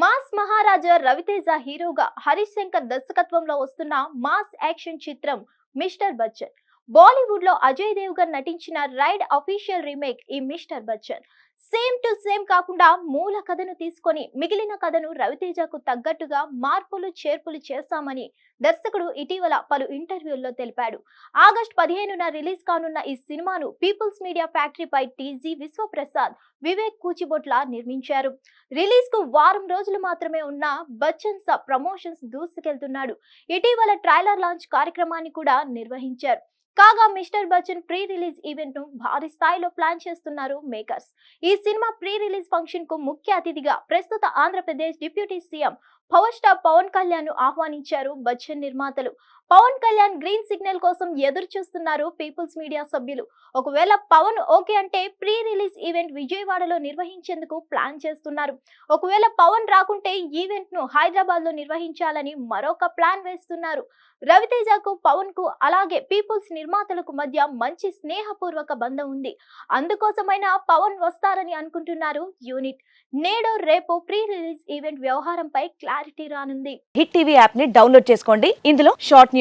Mass మహారాజా రవితేజ హీరోగా హరీష్ శంకర్ దర్శకత్వంలో వస్తున్న మాస్ యాక్షన్ చిత్రం మిస్టర్ బచ్చన్. బాలీవుడ్లో అజయ్ దేవ్గన్ నటించిన రైడ్ అఫీషియల్ రీమేక్ ఈ mister Bachchan. Same to same కాకుండా మూల కథను తీసుకొని మిగిలిన కథను రవితేజకు తగ్గట్టుగా మార్పులు చేర్పులు చేస్తామని దర్శకుడు ఇటీవల పలు ఇంటర్వ్యూల్లో తెలిపాడు. ఆగస్ట్ పదిహేనున రిలీజ్ కానున్న ఈ సినిమాను పీపుల్స్ మీడియా ఫ్యాక్టరీపై టీజీ విశ్వప్రసాద్ వివేక్ కూచిబొట్ల నిర్మించారు. రిలీజ్కు వారం రోజులు మాత్రమే ఉన్న బచ్చన్ స ప్రమోషన్స్ దూసుకెళ్తున్నాడు. ఇటీవల ట్రైలర్ లాంచ్ కార్యక్రమాన్ని కూడా నిర్వహించారు. కాగా మిస్టర్ బచ్చన్ ప్రీ రిలీజ్ ఈవెంట్ను భారీ స్థాయిలో ప్లాన్ చేస్తున్నారు మేకర్స్. ఈ సినిమా ప్రీ రిలీజ్ ఫంక్షన్కు ముఖ్య అతిథిగా ప్రస్తుత Andhra Pradesh deputy CM power star Pawan కళ్యాణ్ను ఆహ్వానించారు బచ్చన్ నిర్మాతలు. పవన్ కళ్యాణ్ గ్రీన్ సిగ్నల్ కోసం ఎదురు చూస్తున్నారు పీపుల్స్ మీడియా సభ్యులు. ఒకవేళ పవన్ ఓకే అంటే ప్రీ రిలీజ్ ఈవెంట్ విజయవాడలో నిర్వహించేందుకు ప్లాన్ చేస్తున్నారు. ఒకవేళ పవన్ రాకుంటే ఈవెంట్ను హైదరాబాద్లో నిర్వహించాలని మరొక ప్లాన్ వేస్తున్నారు. రవితేజకు పవన్కు అలాగే పీపుల్స్ నిర్మాతలకు మధ్య మంచి స్నేహపూర్వక బంధం ఉంది. అందుకోసమైనా పవన్ వస్తారని అనుకుంటున్నారు యూనిట్. నేడో రేపు ప్రీ రిలీజ్ ఈవెంట్ వ్యవహారంపై క్లారిటీ రానుంది. హిట్ టీవీ యాప్ని డౌన్లోడ్ చేసుకోండి. ఇందులో short news